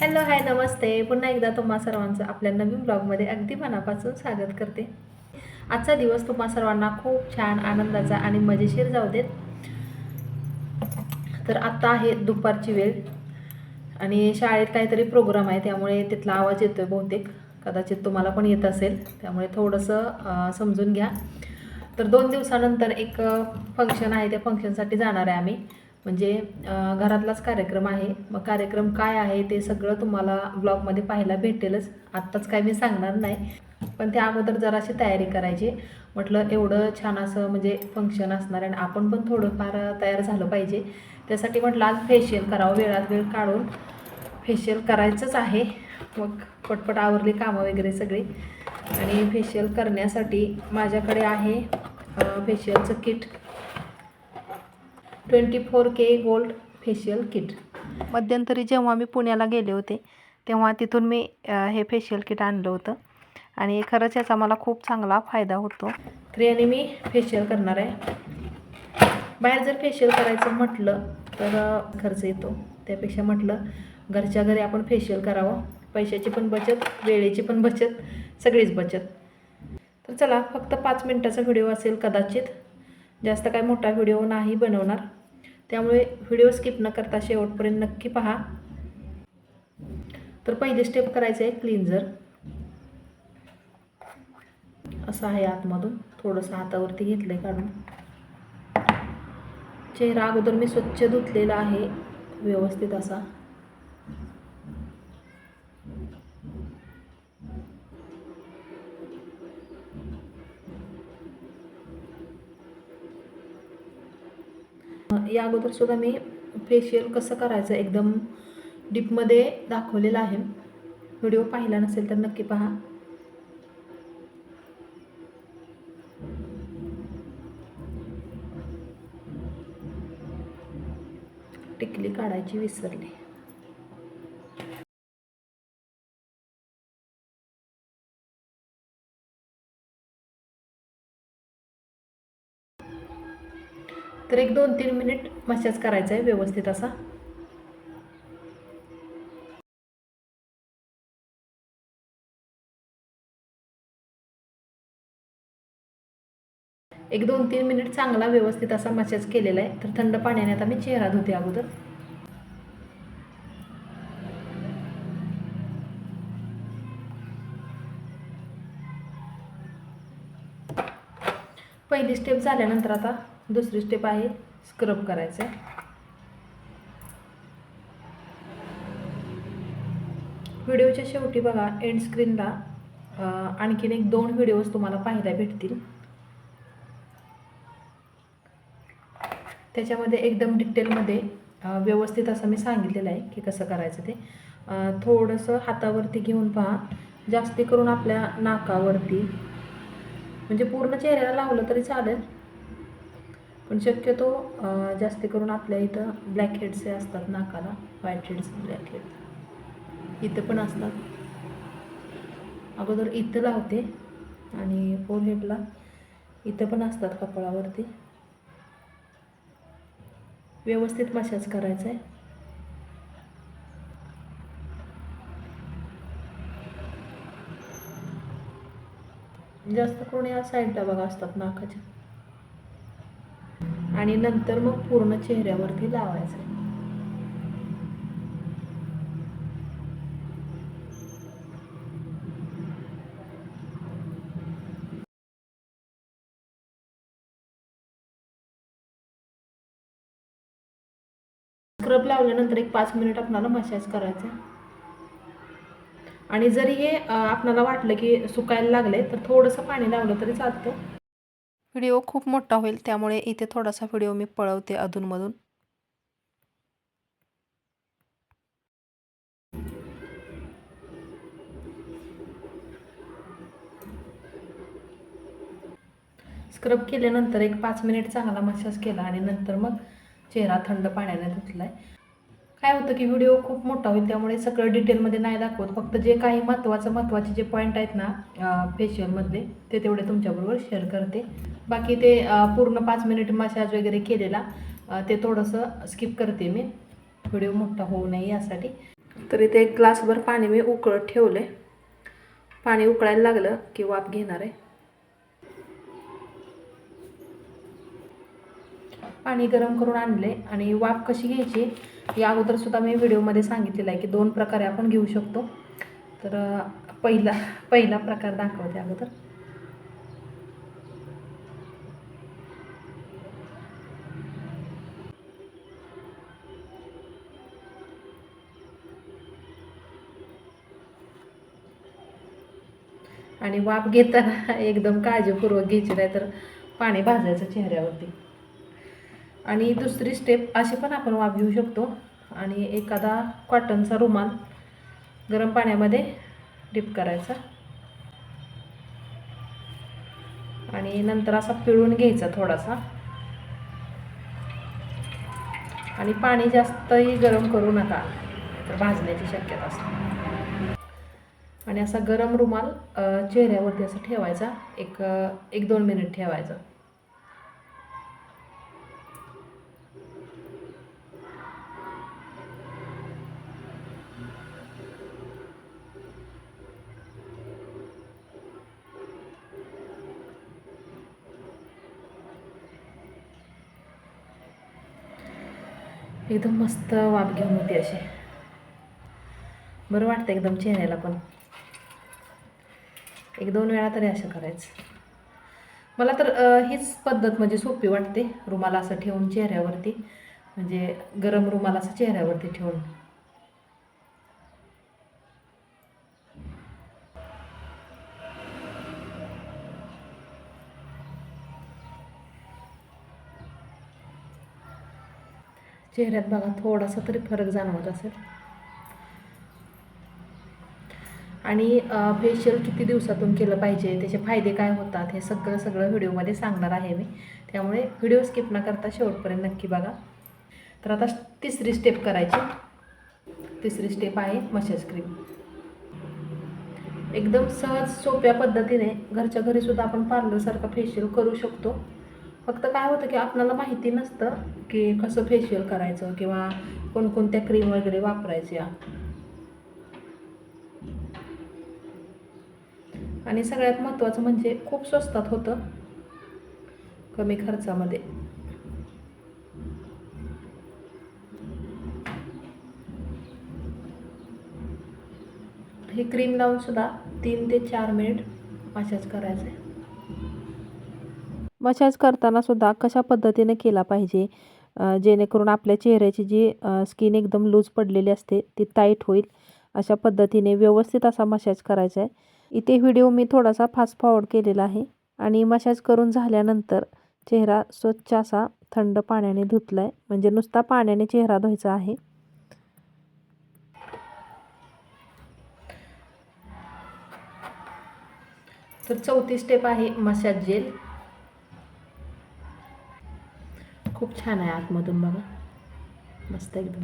Hello hi नमस्ते. पुन्हा एकदा तुम्हा सर्वांचं आपल्या नवीन ब्लॉगमध्ये अगदी मनापासून स्वागत करते. आजचा दिवस तुम्हा सर्वांना खूप छान आनंदाचा आणि मजेशीर जाऊ देत. तर आत्ता आहे दुपारची वेळ आणि शाळेत काहीतरी प्रोग्राम आहे त्यामुळे तिथला आवाज येतो आहे बहुतेक. कदाचित तुम्हाला पण येत असेल त्यामुळे थोडंसं समजून घ्या. तर दोन दिवसानंतर एक फंक्शन आहे त्या फंक्शनसाठी जाणार आहे आम्ही. म्हणजे घरातलाच कार्यक्रम आहे. मग कार्यक्रम काय आहे ते सगळं तुम्हाला ब्लॉगमध्ये पाहायला भेटेलच. आत्ताच काय मी सांगणार नाही. पण त्या अगोदर जराशी तयारी करायची. म्हटलं एवढं छान असं म्हणजे फंक्शन असणार आणि आपण पण थोडंफार तयार झालं पाहिजे. त्यासाठी म्हटलं आज फेशियल करावं वेळात वेळ काढून फेशियल करायचंच आहे. मग पटपट आवरली कामं वगैरे सगळी. आणि फेशियल करण्यासाठी माझ्याकडे आहे फेशियलचं kit twenty four K gold facial kit. मध्यंतरी जेव्हा मी पुण्याला गेले होते तेव्हा तिथून मी हे फेशियल किट आणलं होतं. आणि खरंच याचा मला खूप चांगला फायदा होतो. तर याने मी फेशियल करणार आहे. बाहेर जर फेशियल करायचं म्हटलं तर खर्च येतो. त्यापेक्षा म्हटलं घरच्या घरी आपण फेशियल करावं. पैशाची पण बचत वेळेची पण बचत सगळीच बचत. तर चला फक्त पाच मिनटाचा व्हिडिओ असेल कदाचित. जास्त काय मोठा व्हिडिओ नाही बनवणार. त्यामुळे व्हिडिओ स्किप न करता शेवटपर्यंत नक्की पहा. तर पहिली स्टेप करायचं आहे क्लिन्झर असं आहे आतमधून. थोडंसं हातावरती घेतलं आहे काढून. चेहरा अगोदर मी स्वच्छ धुतलेला आहे. व्यवस्थित असा. या अगोदर सुद्धा मी फेशियल कसं करायचं एकदम डीपमध्ये दाखवलेलं आहे. व्हिडिओ पाहिला नसेल तर नक्की पहा. टिकली काढायची विसरली. तर एक दोन तीन मिनिट मसाज करायचा आहे व्यवस्थित असा. एक दोन तीन मिनिट चांगला व्यवस्थित असा मसाज केलेला आहे. तर थंड पाण्याने आता मी चेहरा धुते अगोदर. पहिली स्टेप झाल्यानंतर आता दुसरी स्टेप आहे स्क्रब करायचं. आहे व्हिडिओच्या शेवटी बघा एंड स्क्रीनला आणखीन एक दोन व्हिडिओज तुम्हाला पाहायला भेटतील. त्याच्यामध्ये एकदम डिटेलमध्ये व्यवस्थित असं मी सांगितलेलं आहे की कसं करायचं ते. थोडंसं हातावरती घेऊन पहा. जास्ती करून आपल्या नाकावरती. म्हणजे पूर्ण चेहऱ्याला लावलं तरी चालेल. पण शक्यतो जास्त करून आपल्या इथं ब्लॅक हेड्स हे असतात नाकाला व्हाईट हेड्स ब्लॅक हेड इथं पण असतात. अगोदर इथं लावते आणि फोरहेडला इथं पण असतात कपाळावरती. व्यवस्थित मशाज करायचा आहे जास्त करून या साईडला बघा असतात नाकाच्या. आणि नंतर मग पूर्ण चेहऱ्यावरती लावायचं. स्क्रब लावल्यानंतर एक पाच मिनिट आपणाला मसाज करायचा आणि जरी हे आपणाला वाटलं की सुकायला लागले तर थोडंसं पाणी लावलं तरी चालतं. व्हिडिओ खूप मोठा होईल त्यामुळे इथे थोडासा व्हिडिओ मी पळवते अधूनमधून. स्क्रब केल्यानंतर एक पाच मिनिट चांगला मसाज केला आणि नंतर मग चेहरा थंड पाण्याने धुतला आहे काय होतं की व्हिडिओ खूप मोठा होईल त्यामुळे सगळं डिटेलमध्ये नाही दाखवत. फक्त जे काही महत्त्वाचं महत्त्वाचे जे पॉईंट आहेत ना फेशियलमधले ते तेवढे तुमच्याबरोबर शेअर करते. बाकी ते पूर्ण पाच मिनिट मसाज वगैरे केलेला. ते थोडंसं स्किप करते मी. व्हिडिओ मोठा होऊ नये यासाठी. तर इथे एक ग्लासभर पाणी मी उकळत ठेवले. पाणी उकळायला लागलं की वाफ घेणार आहे. पाणी गरम करून आणले आणि वाफ कशी घ्यायची या अगोदर सुद्धा मी व्हिडिओमध्ये सांगितलेलं आहे की दोन प्रकारे आपण घेऊ शकतो. तर पहिला पहिला प्रकार दाखवते अगोदर. आणि वाफ घेताना एकदम काळजीपूर्वक घ्यायची नाही तर पाणी भाजायचं चेहऱ्यावरती. आणि दुसरी स्टेप अशी पण आपण वाफ घेऊ शकतो. आणि एखादा कॉटनचा रुमाल गरम पाण्यामध्ये डिप करायचा. आणि नंतर असा पिळून घ्यायचा थोडासा. आणि पाणी जास्तही गरम करू नका तर भाजण्याची शक्यता असते. आणि असा गरम रुमाल चेहऱ्यावरती असं ठेवायचा. एक एक दोन मिनिट ठेवायचं. एकदम मस्त वाफ घेऊन होती अशी. बरं वाटतं एकदम चेहऱ्याला पण. एक दोन वेळा तरी असं करायचं. मला तर हीच पद्धत म्हणजे सोपी वाटते रुमाला असं ठेवून चेहऱ्यावरती म्हणजे गरम रुमाल असं चेहऱ्यावरती ठेवून. चेहऱ्यात बघा थोडासा तरी फरक जाणवत असेल. आणि फेशियल किती दिवसातून केलं पाहिजे त्याचे फायदे काय होतात हे सगळं सगळं व्हिडिओमध्ये सांगणार आहे मी. त्यामुळे व्हिडिओ स्किप न करता शेवटपर्यंत नक्की बघा. तर आता तिसरी स्टेप करायची. तिसरी स्टेप आहे मसाज क्रीम एकदम सहज सोप्या पद्धतीने घरच्या घरीसुद्धा आपण पार्लरसारखं फेशियल करू शकतो. फक्त काय होतं की आपल्याला माहिती नसतं की कसं फेशियल करायचं किंवा कोणकोणत्या क्रीम वगैरे वापरायच्या. आणि सगळ्यात महत्त्वाचं म्हणजे खूप स्वस्तात होतं. कमी खर्चामध्ये. हे क्रीम लावून सुद्धा तीन ते चार मिनिट मसाज करायचं आहे मसाज करताना सुद्धा कशा पद्धतीने केला पाहिजे? जेणेकरून आपल्या चेहऱ्याची जी स्किन एकदम लूज पडलेली असते ती टाईट होईल. अशा पद्धतीने व्यवस्थित असा मसाज करायचा आहे इथे व्हिडिओ मी थोडासा फास्ट फॉवर्ड केलेला आहे. आणि मसाज करून झाल्यानंतर चेहरा स्वच्छ असा थंड पाण्याने धुतला आहे म्हणजे नुसता पाण्याने चेहरा धुवायचा आहे. तर चौथी स्टेप आहे मसाज जेल खूप छान आहे आतमधून बघा. मस्त एकदम.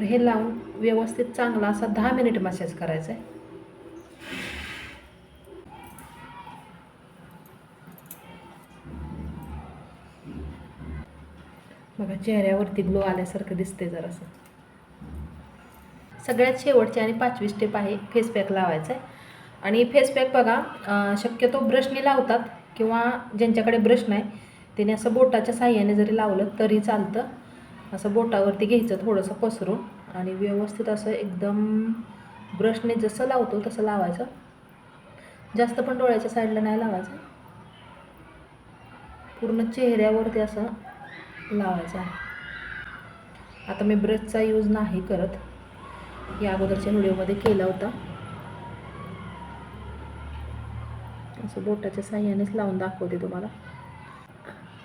तर हे लावून व्यवस्थित चांगला असा दहा मिनिट मसाज करायचा आहे बघा चेहऱ्यावरती ग्लो आल्यासारखं दिसते जरासं. सगळ्यात शेवटची आणि पाचवी स्टेप आहे फेस पॅक लावायचा आहे आणि फेस पॅक बघा शक्यतो ब्रशने लावतात किंवा ज्यांच्याकडे ब्रश नाही त्याने असं बोटाच्या साह्याने जरी लावलं तरी चालतं. असं बोटावरती घ्यायचं थोडंसं पसरून आणि व्यवस्थित असं एकदम ब्रशने जसं लावतो तसं लावायचं. जास्त पण डोळ्याच्या साईडला नाही लावायचं. पूर्ण चेहऱ्यावरती असं लावायचं आहे. आता मी ब्रशचा यूज नाही करत. या अगोदरच्या व्हिडिओमध्ये केला होता. असं बोटाच्या साह्यानेच लावून दाखवते तुम्हाला.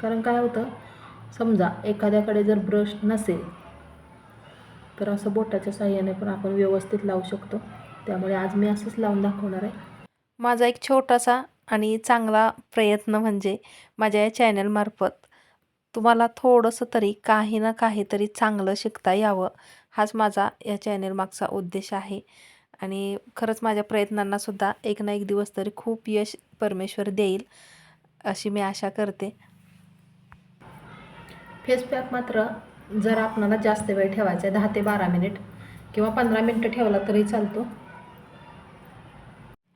कारण काय होतं समजा एखाद्याकडे जर ब्रश नसेल तर असं बोटाच्या साह्याने पण आपण व्यवस्थित लावू शकतो. त्यामुळे आज मी असंच लावून दाखवणार आहे. माझा एक छोटासा आणि चांगला प्रयत्न म्हणजे माझ्या या चॅनलमार्फत तुम्हाला थोडंसं तरी काही ना काहीतरी चांगलं शिकता यावं हाच माझा या चॅनलमागचा उद्देश आहे. आणि खरंच माझ्या प्रयत्नांनासुद्धा एक ना एक दिवस तरी खूप यश परमेश्वर देईल अशी मी आशा करते. फेस पॅक मात्र जर आपणाला जास्त वेळ ठेवायचा आहे दहा ते बारा मिनिट किंवा पंधरा मिनटं ठेवला तरी चालतो.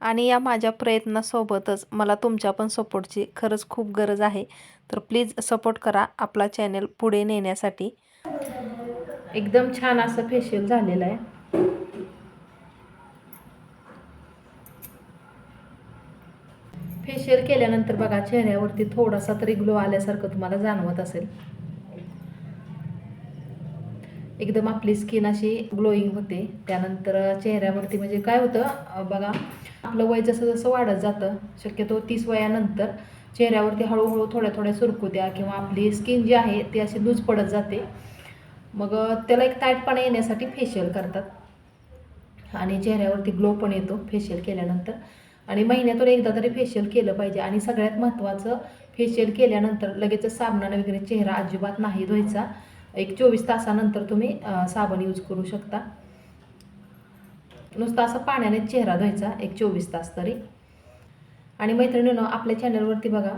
आणि या माझ्या प्रयत्नासोबतच मला तुमच्या पण सपोर्टची खरंच खूप गरज आहे. तर प्लीज सपोर्ट करा आपला चॅनल पुढे नेण्यासाठी. एकदम छान असं फेशियल झालेलं आहे. फेशियल केल्यानंतर बघा चेहऱ्यावरती थोडासा तरी ग्लो आल्यासारखं तुम्हाला जाणवत असेल. एकदम आपली स्किन अशी ग्लोईंग होते. त्यानंतर चेहऱ्यावरती म्हणजे काय होतं बघा आपलं वय जसं जसं वाढत जातं शक्यतो तीस वयानंतर चेहऱ्यावरती हळूहळू थोड्या थोड्या सुरकुत्या किंवा आपली स्किन जी आहे ती अशी लूज पडत जाते. मग त्याला एक ताटपणा येण्यासाठी फेशियल करतात. आणि चेहऱ्यावरती ग्लो पण येतो फेशियल केल्यानंतर. आणि महिन्यातून एकदा तरी फेशियल केलं पाहिजे. आणि सगळ्यात महत्त्वाचं फेशियल केल्यानंतर लगेचच साबणानं वगैरे चेहरा अजिबात नाही धुवायचा. एक चोवीस तासानंतर तुम्ही साबण यूज करू शकता. नुसता असा पाण्याने चेहरा धुवायचा एक चोवीस तास तरी. आणि मैत्रिणीनं आपल्या चॅनलवरती बघा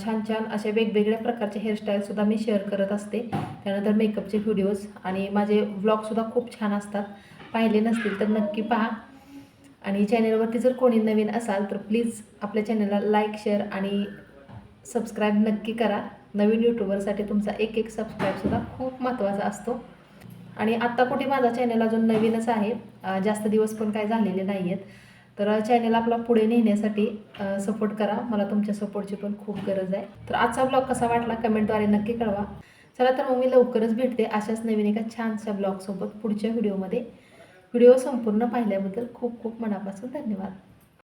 छान छान अशा वेगवेगळ्या प्रकारचे हेअरस्टाईलसुद्धा मी शेअर करत असते. त्यानंतर मेकअपचे व्हिडिओज आणि माझे व्लॉगसुद्धा खूप छान असतात. पाहिले नसतील तर नक्की पहा. आणि चॅनलवरती जर कोणी नवीन असाल तर प्लीज आपल्या चॅनलला लाईक शेअर आणि सबस्क्राईब नक्की करा. नवीन यूट्यूबरसाठी तुमचा एक एक सबस्क्राईबसुद्धा खूप महत्त्वाचा असतो. आणि आत्ता कुठे माझा चॅनल अजून नवीनच आहे. जास्त दिवस पण काय झालेले नाही आहेत तर चॅनल आपला पुढे नेण्यासाठी सपोर्ट करा. मला तुमच्या सपोर्टची पण खूप गरज आहे. तर आजचा ब्लॉग कसा वाटला कमेंटद्वारे नक्की कळवा. चला तर मग मी लवकरच भेटते अशाच नवीन एका छानशा ब्लॉगसोबत पुढच्या व्हिडिओमध्ये व्हिडिओ संपूर्ण पाहिल्याबद्दल खूप खूप मनापासून धन्यवाद.